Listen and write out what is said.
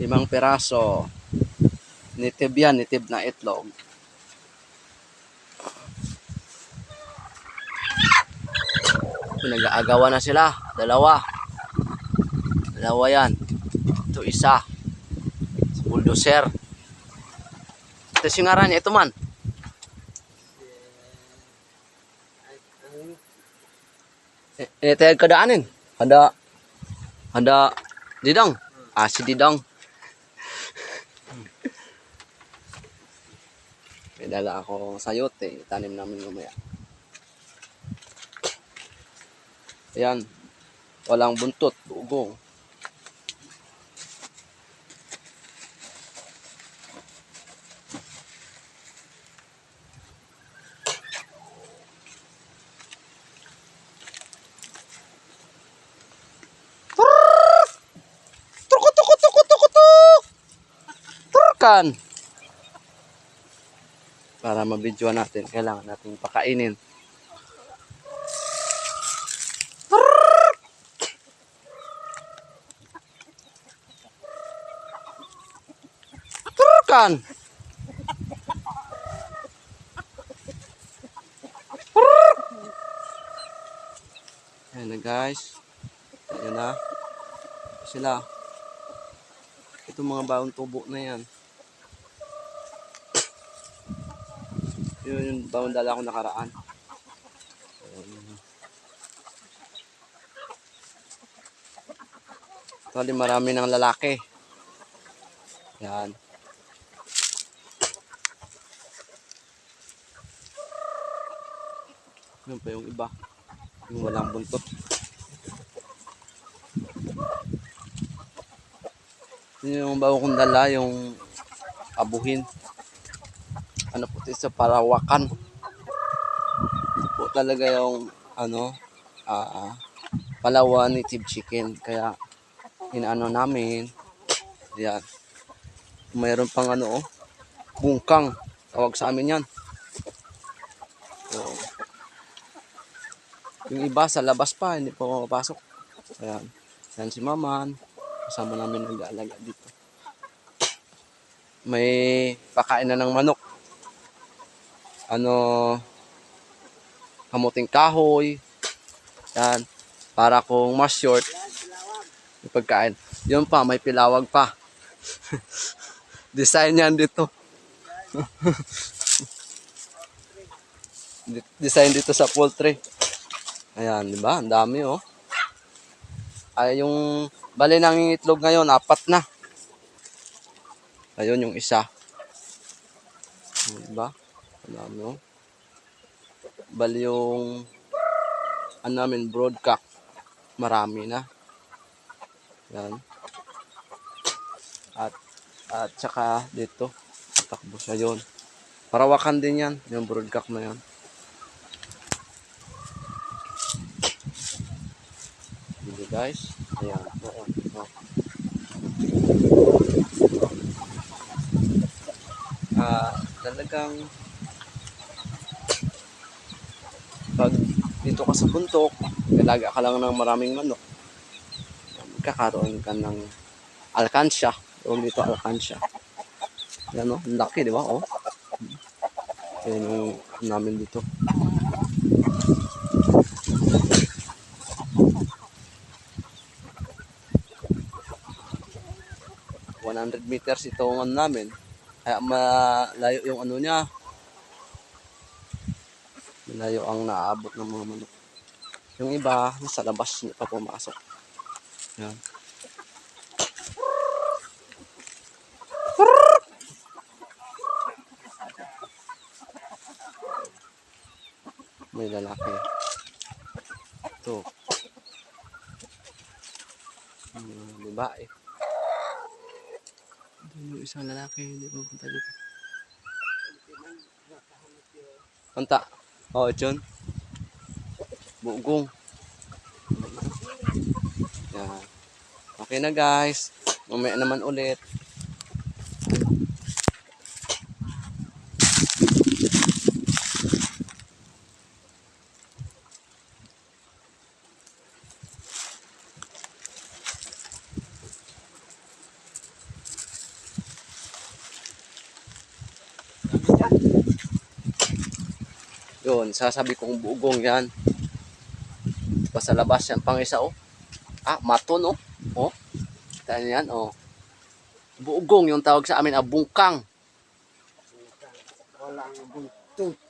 Limang peraso. Nitib yan, nitib na itlog. Pinag-aagawan na sila. Dalawa. Dalawa yan. Ito isa. Bulldozer. Ito si ngaran niya. Ito man. Eh, eh, tayo kadaanin. Handa. Handa. Didang. Ah, si. May dala ako sayote. Itanim namin mamaya. Ayan. Walang buntot. Buugong. Turkan. Para mabidyoan natin, kailangan natin pakainin. Turkan. Ayan na guys. Ayan na. Sila. Itong mga bagong tubo na yan. Yun yung bagong dala ko nakaraan. Actually, marami ng lalaki. Yan. Yun pa yung iba. Yung walang buntot. Yun yung bago kong dala, yung abuhin. Ano po ito sa parawakan. Ito po talaga yung ano, ah palawan native chicken. Kaya inaano namin. Yan. Mayroon pang ano oh, bungkang. Tawag sa amin yan. So, yung iba sa labas pa, hindi pa mapapasok. Ayan. Yan si Maman. Kasama namin nag-aalaga dito. May pakain na ng manok. Ano, kamuting kahoy. Yan. Para kung mas short, pagkain. Yun pa, may pilawag pa. Design yan dito. Di- Design dito sa poultry. Ayan, di ba? Ang dami, oh. Ay, yung bali ng itlog ngayon, apat na. Ayun yung isa. Di ba? Ang dami, oh. Bali yung ano namin, broadcock. Marami na. Yan. At at saka dito, takbo siya yun. Parawakan din yan, yung broadcock na yan. Hindi guys. Ayan. Oo. Oo. Ah, talagang dito ka sa buntok, ilaga ka lang ng maraming manok. Magkakaroon ka ng alkansya. Huwag dito alkansya. Yan o, ang laki, di ba? Oh. Yan yung namin dito. ...100 meters itong ano namin. Kaya malayo yung ano niya. Malayo ang naabot ng mga manok. Yung iba, nasa labas hindi pa pumasok. Yan. May lalaki. Ito. Hmm, babae. Doon yung isang lalaki, hindi pa punta dito. Punta. Oh, John. Bugong. Yan. Okay na guys. Mamaya naman ulit. Yun, sasabi kong bugong yan. Pa sa labas yan pang isa oh. Ah, maton oh. Oh. Kita yan oh. Bugong yung tawag sa amin ah, bungkang. Walang buntot.